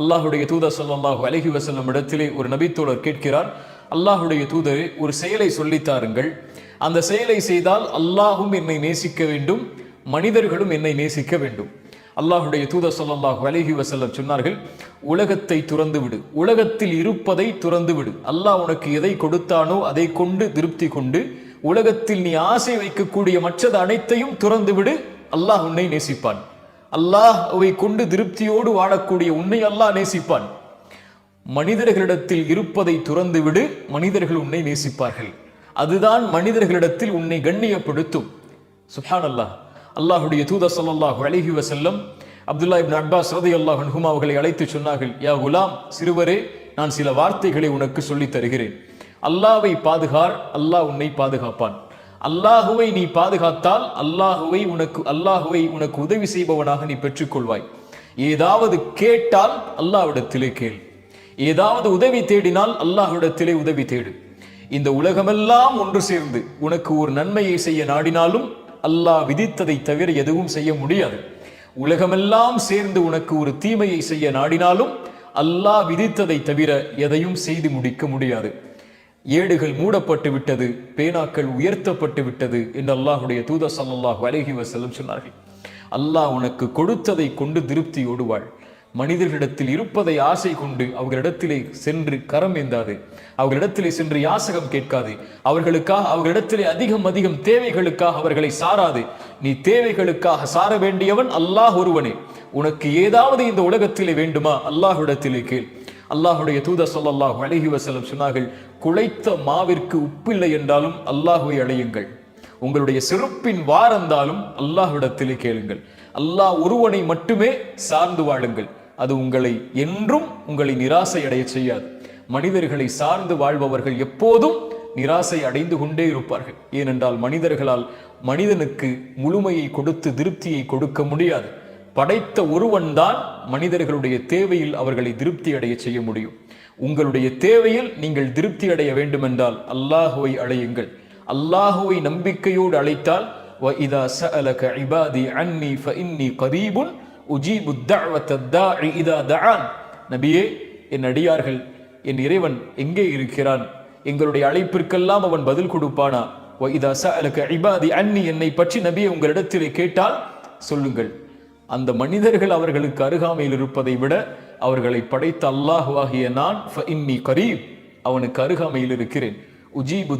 அல்லாஹுடைய தூதர் சொல்லாஹு அலஹி வசல்லம் இடத்திலே ஒரு நபித்தோழர் கேட்கிறார். அல்லாஹுடைய தூதரே ஒரு செயலை சொல்லித்தாருங்கள் அந்த செயலை செய்தால் அல்லாஹும் என்னை நேசிக்க வேண்டும் மனிதர்களும் என்னை நேசிக்க வேண்டும். அல்லாஹுடைய தூதர் சொல்லாஹு அலஹி வசல்லம் சொன்னார்கள் உலகத்தை துறந்து விடு உலகத்தில் இருப்பதை துறந்து விடு. அல்லாஹ் உனக்கு எதை கொடுத்தானோ அதை கொண்டு திருப்தி கொண்டு உலகத்தில் நீ ஆசை வைக்கக்கூடிய மற்றது அனைத்தையும் துறந்து விடு அல்லாஹ் உன்னை நேசிப்பான். அல்லாஹ் அவை கொண்டு திருப்தியோடு வாழக்கூடிய உன்னை அல்லாஹ் நேசிப்பான். மனிதர்களிடத்தில் இருப்பதை துறந்துவிடு மனிதர்கள் உன்னை நேசிப்பார்கள். அதுதான் மனிதர்களிடத்தில் உன்னை கண்ணியப்படுத்தும். சுஹான் அல்லாஹ் அல்லாஹுடைய தூத சொல்லாஹு அழகி வசல்லம் அப்துல்லா இப்னு அப்பாஸ் அல்லாஹ் அன்ஹுமா அவர்களை அழைத்து சொன்னார்கள் யா குலாம் சிறுவரே நான் சில வார்த்தைகளை உனக்கு சொல்லித் தருகிறேன். அல்லாவை பாதுகார் அல்லாஹ் உன்னை பாதுகாப்பான். அல்லாஹுவை நீ பாதுகாத்தால் அல்லாஹுவை உனக்கு அல்லாஹுவை உனக்கு உதவி செய்பவனாக நீ பெற்றுக்கொள்வாய். ஏதாவது கேட்டால் அல்லாஹ்விடத்திலே கேள். ஏதாவது உதவி தேடினால் அல்லாஹ்விடத்திலே உதவி தேடு. இந்த உலகமெல்லாம் ஒன்று சேர்ந்து உனக்கு ஒரு நன்மையை செய்ய நாடினாலும் அல்லாஹ் விதித்ததை தவிர எதுவும் செய்ய முடியாது. உலகமெல்லாம் சேர்ந்து உனக்கு ஒரு தீமையை செய்ய நாடினாலும் அல்லாஹ் விதித்ததை தவிர எதையும் செய்து முடிக்க முடியாது. ஏடுகள் மூடப்பட்டு விட்டது பேனாக்கள் உயர்த்தப்பட்டு விட்டது என்று அல்லாஹுடைய தூத ஸல்லல்லாஹு அலைஹி வசலம் சொன்னார்கள். அல்லாஹ் உனக்கு கொடுத்ததை கொண்டு திருப்தியோடு வாழ் மனிதர்களிடத்தில் இருப்பதை ஆசை கொண்டு அவர்களிடத்திலே சென்று கரம் ஏந்தாது. அவர்களிடத்திலே சென்று யாசகம் கேட்காது. அவர்களுக்காக அவர்களிடத்திலே அதிகம் அதிகம் தேவைகளுக்காக அவர்களை சாராது. நீ தேவைகளுக்காக சார வேண்டியவன் அல்லாஹ் ஒருவனே. உனக்கு ஏதாவது இந்த உலகத்திலே வேண்டுமா? அல்லாஹ்விடத்திலே கேள். அல்லாஹுடைய தூத சொல்லல்லாஹ் அழகி வசலம் சொன்னார்கள் குழைத்த மாவிற்கு உப்பில்லை என்றாலும் அல்லாஹுவை அழையுங்கள். உங்களுடைய சிறப்பின் வாரந்தாலும் அல்லாஹ்விடத்திலே கேளுங்கள். அல்லாஹ் ஒருவனை மட்டுமே சார்ந்து வாழுங்கள். அது உங்களை என்றும் உங்களை நிராசை அடைய செய்யாது. மனிதர்களை சார்ந்து வாழ்பவர்கள் எப்போதும் நிராசை அடைந்து கொண்டே இருப்பார்கள். ஏனென்றால் மனிதர்களால் மனிதனுக்கு முழுமையை கொடுத்து திருப்தியை கொடுக்க முடியாது. படைத்த ஒருவன் தான் மனிதர்களுடைய தேவையில் அவர்களை திருப்தி அடைய செய்ய முடியும் உங்களுடைய தேவையில் நீங்கள் திருப்தி அடைய வேண்டுமென்றால் அல்லாஹுவை அழையுங்கள் அல்லாஹுவை நம்பிக்கையோடு அழைத்தால் وَإِذَا سَأَلَكَ عِبَادِي عَنِّي فَإِنِّي قَرِيبٌ أُجِيبُ الدَّعْوَةَ الدَّاعِ إِذَا دَعَانِ நபியே என் அடியார்கள் என் இறைவன் எங்கே இருக்கிறான் எங்களுடைய அழைப்பிற்கெல்லாம் அவன் பதில் கொடுப்பானா وَإِذَا سَأَلَكَ عِبَادِي عَنِّي என்னை பற்றி நபியே உங்களிடத்திலே கேட்டால் சொல்லுங்கள் அந்த மனிதர்கள் அவர்களுக்கு அருகாமையில் இருப்பதை விட அவர்களை படைத்த அல்லாஹுவாகிய நான் இன்னி கரீப் அவனுக்கு அருகாமையில் இருக்கிறேன். உஜீபு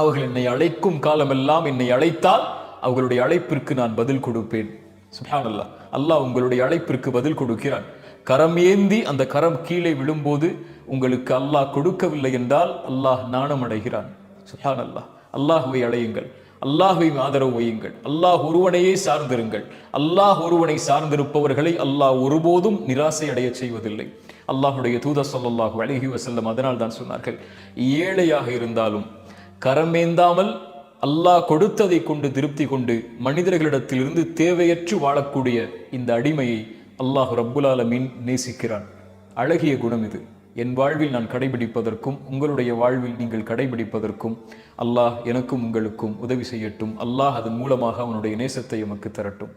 அவர்கள் என்னை அழைக்கும் காலமெல்லாம் என்னை அழைத்தால் அவர்களுடைய அழைப்பிற்கு நான் பதில் கொடுப்பேன். சுஹானல்லா அல்லாஹ் உங்களுடைய அழைப்பிற்கு பதில் கொடுக்கிறான். கரம் ஏந்தி அந்த கரம் கீழே விழும்போது உங்களுக்கு அல்லாஹ் கொடுக்கவில்லை என்றால் அல்லாஹ் நாணம் அடைகிறான். சுப்ஹானல்லாஹ். அல்லாஹுவை அழையுங்கள் அல்லாஹுவை ஆதரவு வையுங்கள். அல்லாஹ் ஒருவனையே சார்ந்திருங்கள். அல்லாஹ் ஒருவனை சார்ந்திருப்பவர்களை அல்லாஹ் ஒருபோதும் நிராசை அடைய செய்வதில்லை. அல்லாஹுடைய தூத ஸல்லல்லாஹு அழகி வசல்லம் அதனால் தான் சொன்னார்கள் ஏழையாக இருந்தாலும் கரமேந்தாமல் அல்லாஹ் கொடுத்ததை கொண்டு திருப்தி கொண்டு மனிதர்களிடத்திலிருந்து தேவையற்று வாழக்கூடிய இந்த அடிமையை அல்லாஹ் ரப்புல் ஆலமீன் நேசிக்கிறான். அழகிய குணம் இது. என் வாழ்வில் நான் கடைபிடிப்பதற்கும் உங்களுடைய வாழ்வில் நீங்கள் கடைபிடிப்பதற்கும் அல்லாஹ் எனக்கும் உங்களுக்கும் உதவி செய்யட்டும். அல்லாஹ் அதன் மூலமாக அவனுடைய நேசத்தை எமக்கு தரட்டும்.